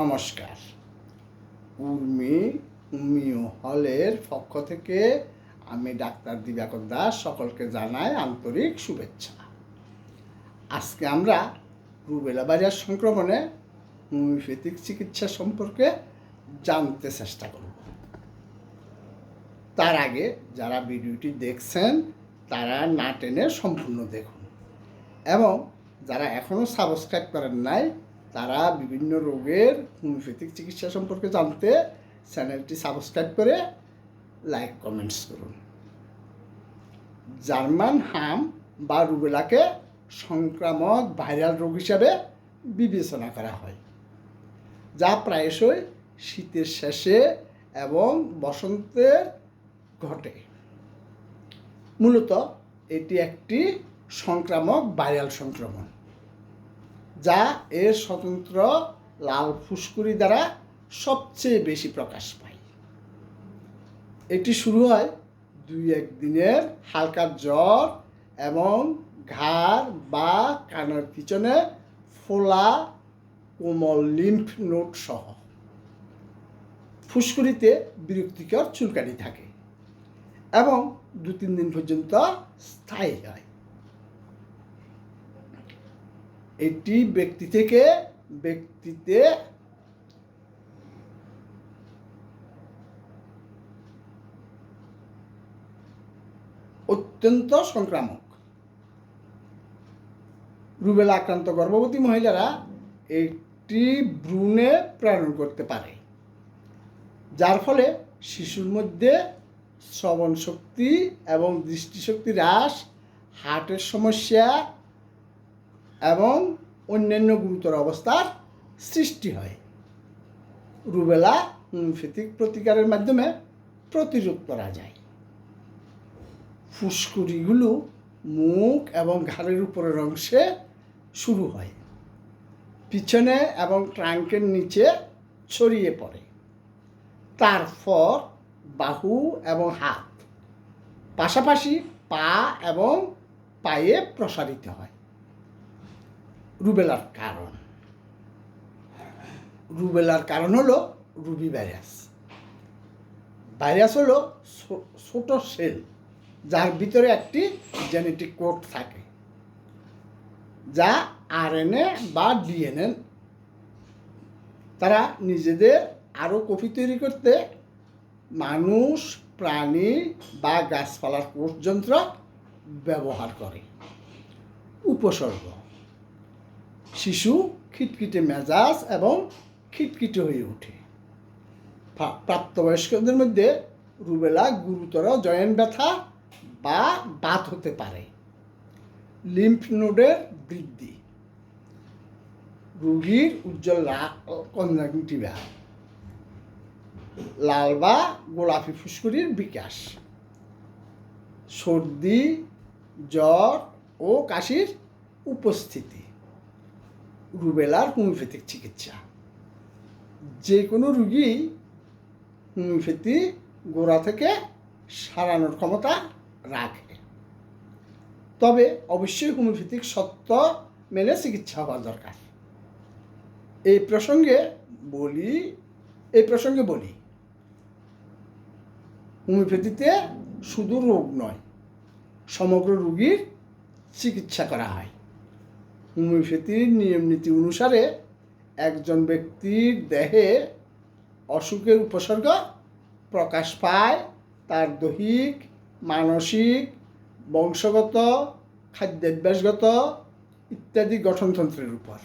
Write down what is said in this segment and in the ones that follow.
নমস্কার। উর্মি উমিও হলের পক্ষ থেকে আমি ডাক্তার দিবাকর দাস সকলকে জানাই আন্তরিক শুভেচ্ছা। আজকে আমরা রুবেলা ভাইরাস সংক্রমণে হোমিওপ্যাথিক চিকিৎসা সম্পর্কে জানতে চেষ্টা করব। তার আগে যারা ভিডিওটি দেখছেন, তারা না টেনে সম্পূর্ণ দেখুন। এবং যারা এখনও সাবস্ক্রাইব করেন নাই তারা বিভিন্ন রোগের হোমিওপ্যাথিক চিকিৎসা সম্পর্কে জানতে চ্যানেলটি সাবস্ক্রাইব করে লাইক কমেন্টস করুন। জার্মান হাম বা রুবেলাকে সংক্রামক ভাইরাল রোগ হিসাবে বিবেচনা করা হয়, যা প্রায়শই শীতের শেষে এবং বসন্তের ঘটে। মূলত এটি একটি সংক্রামক ভাইরাল সংক্রমণ। যা এর স্বতন্ত্র লাল ফুসকুড়ি দ্বারা সবচেয়ে বেশি প্রকাশ পায়। এটি শুরু হয় দুই এক দিনের হালকা জ্বর এবং ঘাড় বা কানের পিছনে ফোলা কোমল লিম্ফ নোট সহ। ফুসকুড়িতে বিরক্তিকর চুলকানি থাকে এবং দু তিন দিন পর্যন্ত স্থায়ী হয়। এটি ব্যক্তি থেকে ব্যক্তিতে অত্যন্ত সংক্রামক। রুবেলা আক্রান্ত গর্ভবতী মহিলারা একটি ভ্রূণে প্রেরণ করতে পারে, যার ফলে শিশুর মধ্যে শ্রবণ শক্তি এবং দৃষ্টিশক্তি হ্রাস, হার্টের সমস্যা এবং অন্যান্য গুরুতর অবস্থার সৃষ্টি হয়। রুবেলা হোমিওপ্যাথিক প্রতিকারের মাধ্যমে প্রতিরোধ করা যায়। ফুসকুড়িগুলো মুখ এবং ঘাড়ের উপরের অংশে শুরু হয়। পিছনে এবং ট্রাঙ্কের নিচে ছড়িয়ে পড়ে। তারপর বাহু এবং হাত, পাশাপাশি পা এবং পায়ে প্রসারিত হয়। রুবেলার কারণ। রুবেলার কারণ হলো রুবি ভাইরাস। ভাইরাস হলো ছোট সেল, যার ভিতরে একটি জেনেটিক কোড থাকে, যা আরএনএ বা ডিএনএ। তারা নিজেদের আরও কপি তৈরি করতে মানুষ, প্রাণী বা গাছপালার কোষ যন্ত্র ব্যবহার করে। উপসর্গ শিশু খিটখিটে মেজাজ এবং খিটখিটে হয়ে ওঠে। প্রাপ্তবয়স্কদের মধ্যে রুবেলা গুরুতর জয়েন্ট ব্যথা বা বাত হতে পারে। লিম্ফ নোডের বৃদ্ধি। রুগীর উজ্জ্বল কনজাংটিভা লাল বা গোলাপি ফুসকুড়ির বিকাশ। সর্দি, জ্বর ও কাশির উপস্থিতি। রুবেলার হোমিওপ্যাথিক চিকিৎসা। যে কোনো রুগী হোমিওপ্যাথি গোড়া থেকে সারানোর ক্ষমতা রাখে। তবে অবশ্যই হোমিওপ্যাথিক সত্য মেনে চিকিৎসা হওয়া দরকার। এই প্রসঙ্গে বলি, এই প্রসঙ্গে বলি, হোমিওপ্যাথিতে শুধু রোগ নয়, সমগ্র রুগীর চিকিৎসা করা হয়। হোমিওপ্যাথির নিয়ম নীতি অনুসারে একজন ব্যক্তির দেহে অসুখের উপসর্গ প্রকাশ পায়, তার দৈহিক, মানসিক, বংশগত, খাদ্যাভ্যাসগত ইত্যাদি গঠনতন্ত্রের উপর।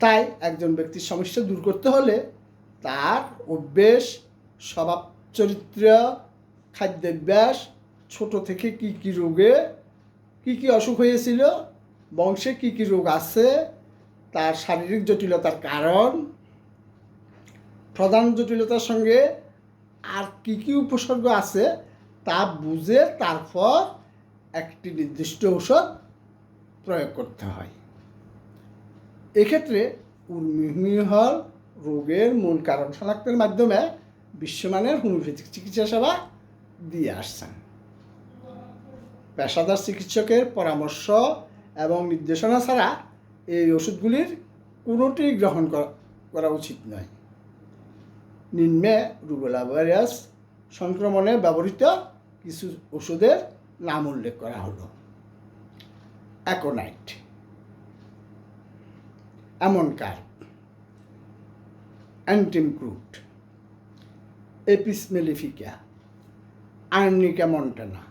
তাই একজন ব্যক্তির সমস্যা দূর করতে হলে তার অভ্যেস, স্বভাব, চরিত্র, খাদ্যাভ্যাস, ছোট থেকে কি কি রোগে, কি কি অসুখ হয়েছিল বংশে কি কি রোগ আছে, তার শারীরিক জটিলতার কারণ, প্রধান জটিলতার সঙ্গে আর কি কি উপসর্গ আছে, তা বুঝে তারপর একটি নির্দিষ্ট ঔষধ প্রয়োগ করতে হয়। এক্ষেত্রে উর্মিহল রোগের মূল কারণ শনাক্তের মাধ্যমে বিশ্বমানের হোমিওপ্যাথিক চিকিৎসা সেবা দিয়ে আসছেন। পেশাদার চিকিৎসকের পরামর্শ এবং নির্দেশনা ছাড়া এই ওষুধগুলির কোনোটি গ্রহণ করা উচিত নয়। নিম্নে রুবেলা ভাইরাস সংক্রমণে ব্যবহৃত কিছু ওষুধের নাম উল্লেখ করা হলো। Aconite. Ammon carb antim crud apis mellifica arnica montana.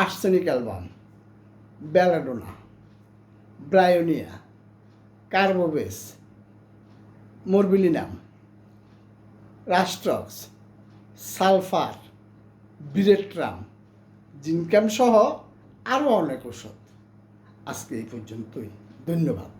Arsenic album. Belladonna bryonia carbo veg morbillinum rhus tox sulphur veratrum zincum সহ আরও অনেক ওষুধ আজকে এই পর্যন্তই। ধন্যবাদ।